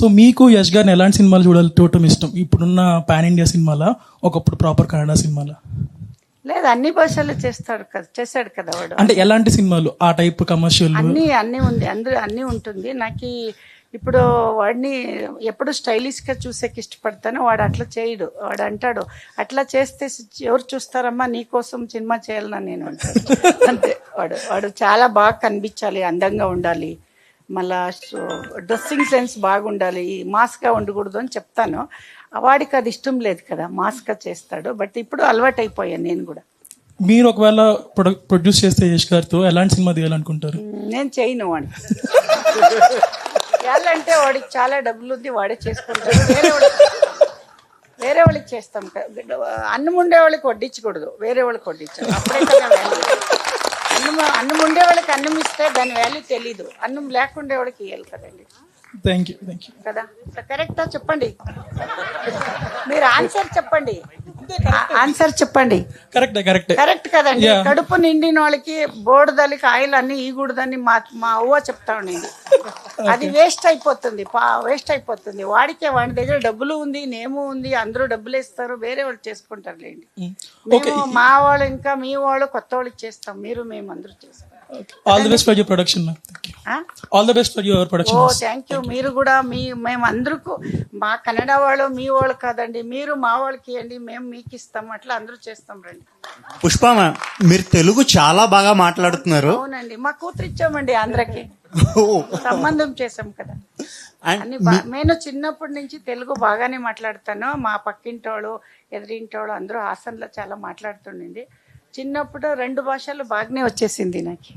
So మీకు యష్ గారిని ఎలాంటి సినిమాలు చూడాలి చూడటం ఇష్టం? ఇప్పుడున్న పాన్ ఇండియా సినిమాలా? ఒకప్పుడు ప్రాపర్ కన్నడ సినిమాలా? లేదు అన్ని భాషలు చేస్తాడు కదా చేశాడు కదా వాడు. అంటే ఎలాంటి సినిమాలు? ఆ టైప్ కమర్షియల్? అన్ని అన్ని ఉంది. అందరూ అన్ని ఉంటుంది. నాకు ఇప్పుడు వాడిని ఎప్పుడు స్టైలిష్గా చూసేకి ఇష్టపడతాను వాడు అట్లా చేయడు. వాడు అంటాడు అట్లా చేస్తే ఎవరు చూస్తారమ్మా? నీ కోసం సినిమా చేయాలన్నా నేను అంతే. వాడు వాడు చాలా బాగా కనిపించాలి అందంగా ఉండాలి. మళ్ళా డ్రెస్సింగ్ సెన్స్ బాగుండాలి మాస్గా ఉండకూడదు అని చెప్తాను. వాడికి అది ఇష్టం లేదు కదా మాస్గా చేస్తాడు. బట్ ఇప్పుడు అలవాటు అయిపోయాను నేను కూడా. మీరు ఒకవేళ ప్రొడ్యూస్ చేస్తే యష్ గారితో ఎలాంటి సినిమా తీయాలనుకుంటారు? నేను చేయను వాడికి చేయాలంటే వాడికి చాలా డబ్బులు ఉంది వాడే చేసుకుంటాడు. వేరే వాళ్ళకి వేరే వాళ్ళకి చేస్తాం. అన్నం ఉండే వాళ్ళకి వడ్డించకూడదు. వేరే వాళ్ళకి వడ్డించాలి. అప్పుడే కదా అన్నం అన్నం అన్నం ఇస్తే దాని వాల్యూ తెలీదు. అన్నం లేకుండే వాళ్ళకి ఇవ్వాలి కదండి. థ్యాంక్ యూ థ్యాంక్ యూ కదా? కరెక్టా చెప్పండి. మీరు ఆన్సర్ చెప్పండి. ఆన్సర్ చెప్పండి. కరెక్టే కరెక్టే. కరెక్ట్ కదండి. కడుపు నిండిన వాళ్ళకి బోడదలికి ఆయిల్ అన్ని ఈగూడదని మా మా అవ్వ చెప్తా ఉండింది అది వేస్ట్ అయిపోతుంది పా వేస్ట్ అయిపోతుంది. వాడికే వాడి దగ్గర డబ్బులు ఉంది నేము ఉంది అందరూ డబ్బులు ఇస్తారు వేరే వాళ్ళు చేసుకుంటారు లేండి. ఓకే మేము మా వాళ్ళు ఇంకా మీ వాళ్ళు కొత్త వాళ్ళకి చేస్తాం మీరు మేము అందరూ చేస్తాం. All the best for your production ఆ? All the best for your oh production thank you మీరు కూడా మీ మేము అందరికీ మా కన్నడ వాళ్ళు మీ వాళ్ళు కాదండి మీరు మా వాళ్ళకి ఇవ్వండి మేము మీకు ఇస్తాం అట్లా అందరూ చేస్తాం రండి. పుష్ప మీరు తెలుగు చాలా బాగా మాట్లాడుతున్నారు. అవునండి మా కూతురు ఇచ్చామండి ఆంధ్రకి. ఓ, సంబంధం చేసాం కదా. నేను చిన్నప్పటి నుంచి తెలుగు బాగానే మాట్లాడతాను. మా పక్కింటోళ్ళు ఎదిరింటోళ్ళు అందరూ హాసన్లో చాలా మాట్లాడుతుండింది చిన్నప్పుడు రెండు భాషలు బాగానే వచ్చేసింది నాకు.